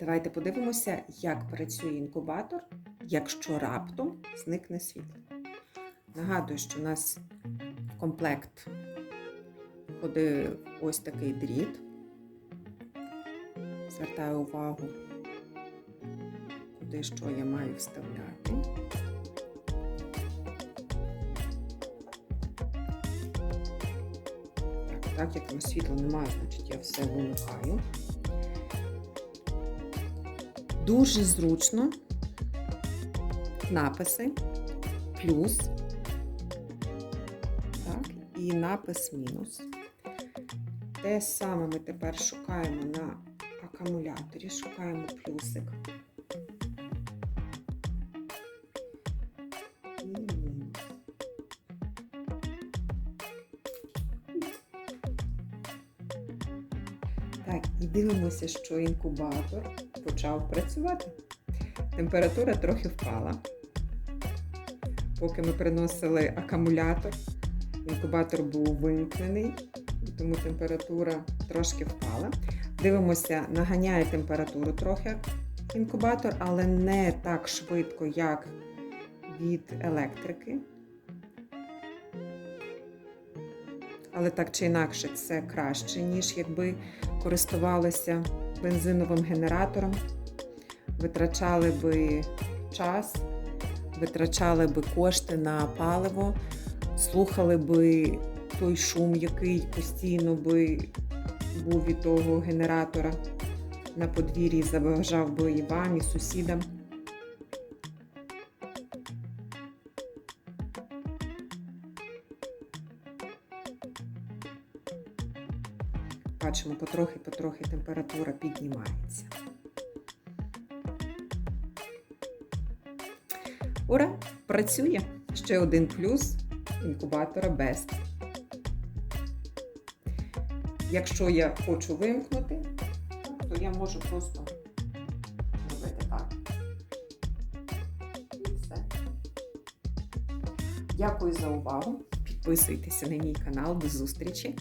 Давайте подивимося, як працює інкубатор, якщо раптом зникне світло. Нагадую, що у нас в комплект входив ось такий дріт. Звертаю увагу, куди що я маю вставляти. Так, так як на світла немає, значить я все вимикаю. Дуже зручно. Написи. Плюс, так, і напис мінус. Те саме ми тепер шукаємо на акумуляторі, шукаємо плюсик. Так, і дивимося, що інкубатор почав працювати. Температура трохи впала. Поки ми приносили акумулятор, інкубатор був вимкнений, тому температура трошки впала. Дивимося, наганяє температуру трохи інкубатор, але не так швидко, як від електрики. Але так чи інакше, це краще, ніж якби користувалися бензиновим генератором, витрачали би час, витрачали би кошти на паливо, слухали би той шум, який постійно би був від того генератора на подвір'ї, заважав би і вам, і сусідам. Бачимо, потрохи-потрохи температура піднімається. Ура! Працює! Ще один плюс інкубатора Best. Якщо я хочу вимкнути, то я можу просто робити так. І все. Дякую за увагу. Підписуйтеся на мій канал. До зустрічі!